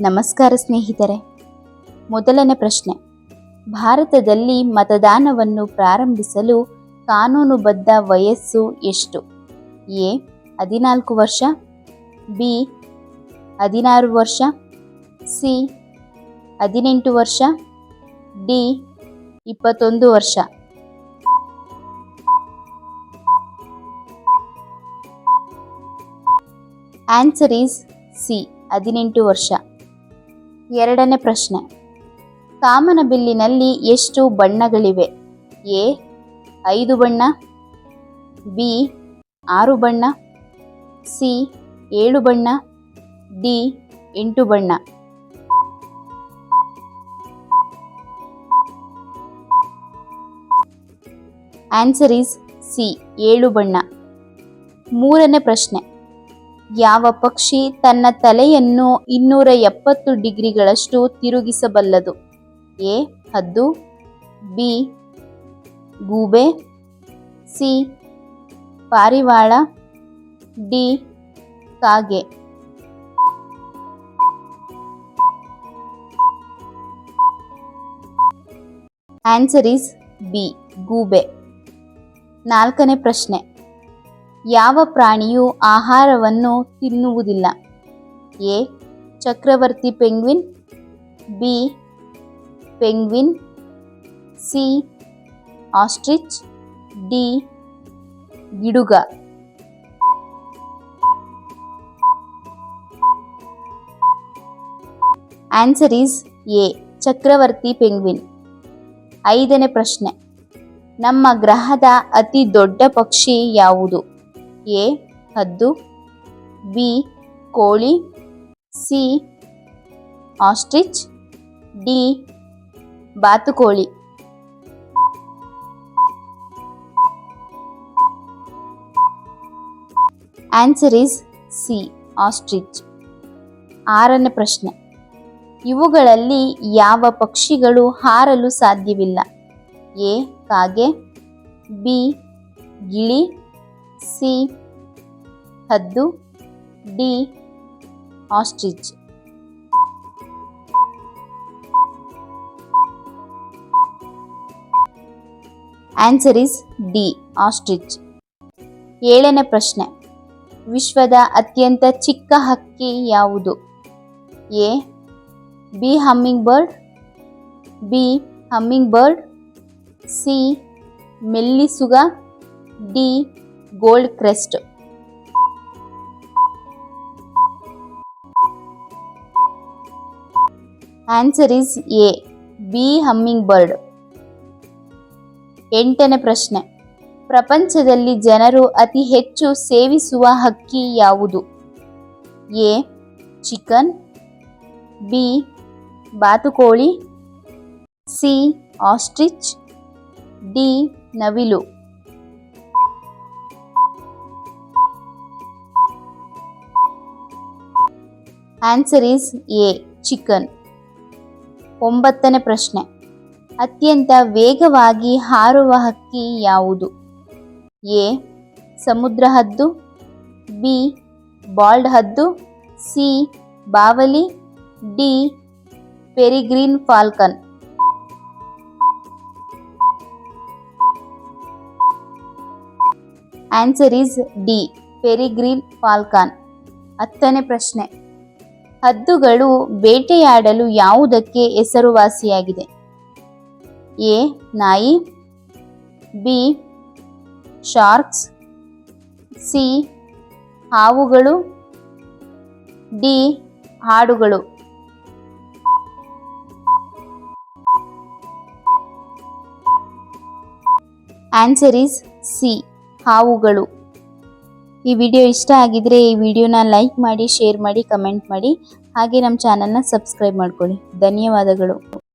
ನಮಸ್ಕಾರ ಸ್ನೇಹಿತರೆ. ಮೊದಲನೇ ಪ್ರಶ್ನೆ. ಭಾರತದಲ್ಲಿ ಮತದಾನವನ್ನು ಪ್ರಾರಂಭಿಸಲು ಕಾನೂನುಬದ್ಧ ವಯಸ್ಸು ಎಷ್ಟು? ಎ, ಹದಿನಾಲ್ಕು ವರ್ಷ, ಬಿ, ಹದಿನಾರು ವರ್ಷ, ಸಿ, ಹದಿನೆಂಟು ವರ್ಷ, ಡಿ, ಇಪ್ಪತ್ತೊಂದು ವರ್ಷ. ಆನ್ಸರ್ ಈಸ್ ಸಿ ಹದಿನೆಂಟು ವರ್ಷ. ಎರಡನೇ ಪ್ರಶ್ನೆ. ಕಾಮನಬಿಲ್ಲಿನಲ್ಲಿ ಎಷ್ಟು ಬಣ್ಣಗಳಿವೆ? ಎ, ಐದು ಬಣ್ಣ, ಬಿ, ಆರು ಬಣ್ಣ, ಸಿ, ಏಳು ಬಣ್ಣ, ಡಿ, ಎಂಟು ಬಣ್ಣ. ಆನ್ಸರ್ ಈಸ್ ಸಿ, ಏಳು ಬಣ್ಣ. ಮೂರನೇ ಪ್ರಶ್ನೆ. ಯಾವ ಪಕ್ಷಿ ತನ್ನ ತಲೆಯನ್ನು ಇನ್ನೂರ ಎಪ್ಪತ್ತು ಡಿಗ್ರಿಗಳಷ್ಟು ತಿರುಗಿಸಬಲ್ಲದು? ಎ. ಹದ್ದು, ಬಿ. ಗೂಬೆ, ಸಿ. ಪಾರಿವಾಳ, ಡಿ. ಕಾಗೆ. ಆನ್ಸರ್ ಇಸ್ ಬಿ ಗೂಬೆ. ನಾಲ್ಕನೇ ಪ್ರಶ್ನೆ. ಯಾವ ಪ್ರಾಣಿಯು ಆಹಾರವನ್ನು ತಿನ್ನುವುದಿಲ್ಲ. A. Chakravarti penguin. B. Penguin. C. Ostrich. D. ಗಿಡುಗ. Answer is A. Chakravarti penguin. ಐದನೇ ಪ್ರಶ್ನೆ. ನಮ್ಮ ಗ್ರಹದ ಅತಿ ದೊಡ್ಡ ಪಕ್ಷಿ ಯಾವುದು? ಎ, ಹದ್ದು. ಬಿ, ಕೋಳಿ. C, ostrich. ಡಿ, ಬಾತುಕೋಳಿ. Answer is C, ostrich. ಆರನೇ ಪ್ರಶ್ನೆ. ಇವುಗಳಲ್ಲಿ ಯಾವ ಪಕ್ಷಿಗಳು ಹಾರಲು ಸಾಧ್ಯವಿಲ್ಲ? ಎ, ಕಾಗೆ. ಬಿ, ಗಿಳಿ. ಸಿ, ಹದ್ದು, D, ostrich. Answer is D, ostrich. ಏಳನೇ ಪ್ರಶ್ನೆ. ವಿಶ್ವದ ಅತ್ಯಂತ ಚಿಕ್ಕ ಹಕ್ಕಿ ಯಾವುದು? A, bee hummingbird B hummingbird C, Mellisuga, D goldcrest. Answer is A. Bee hummingbird ಎಂಟನೇ ಪ್ರಶ್ನೆ. ಪ್ರಪಂಚದಲ್ಲಿ ಜನರು ಅತಿ ಹೆಚ್ಚು ಸೇವಿಸುವ ಹಕ್ಕಿ ಯಾವುದು? ಎ. ಚಿಕನ್. ಬಿ. ಬಾತುಕೋಳಿ. ಸಿ. ಆಸ್ಟ್ರಿಚ್. ಡಿ. ನವಿಲು. ಆನ್ಸರ್ ಈಸ್ ಎ ಚಿಕನ್ ಒಂಬತ್ತನೇ ಪ್ರಶ್ನೆ. ಅತ್ಯಂತ ವೇಗವಾಗಿ ಹಾರುವ ಹಕ್ಕಿ ಯಾವುದು? ಎ ಸಮುದ್ರ ಹದ್ದು. ಬಿ ಬಾಲ್ಡ್ ಹದ್ದು. ಸಿ ಬಾವಲಿ. D peregrine falcon. Answer is D peregrine falcon. ಹತ್ತನೇ ಪ್ರಶ್ನೆ. ಹದ್ದುಗಳು ಬೇಟೆಯಾಡಲು ಯಾವುದಕ್ಕೆ ಹೆಸರುವಾಸಿಯಾಗಿದೆ? ಎ. ನಾಯಿ ಬಿ. Sharks C. ಹಾವುಗಳು ಡಿ. ಹಾಡುಗಳು ಆನ್ಸರ್ ಇಸ್ ಸಿ ಹಾವುಗಳು. ಈ ವಿಡಿಯೋ ಇಷ್ಟ ಆಗಿದ್ರೆ ಈ ವಿಡಿಯೋನ ಲೈಕ್ ಮಾಡಿ, ಶೇರ್ ಮಾಡಿ, ಕಮೆಂಟ್ ಮಾಡಿ. ಹಾಗೆ ನಮ್ಮ ಚಾನಲ್ನ ಸಬ್ಸ್ಕ್ರೈಬ್ ಮಾಡ್ಕೊಳ್ಳಿ. ಧನ್ಯವಾದಗಳು.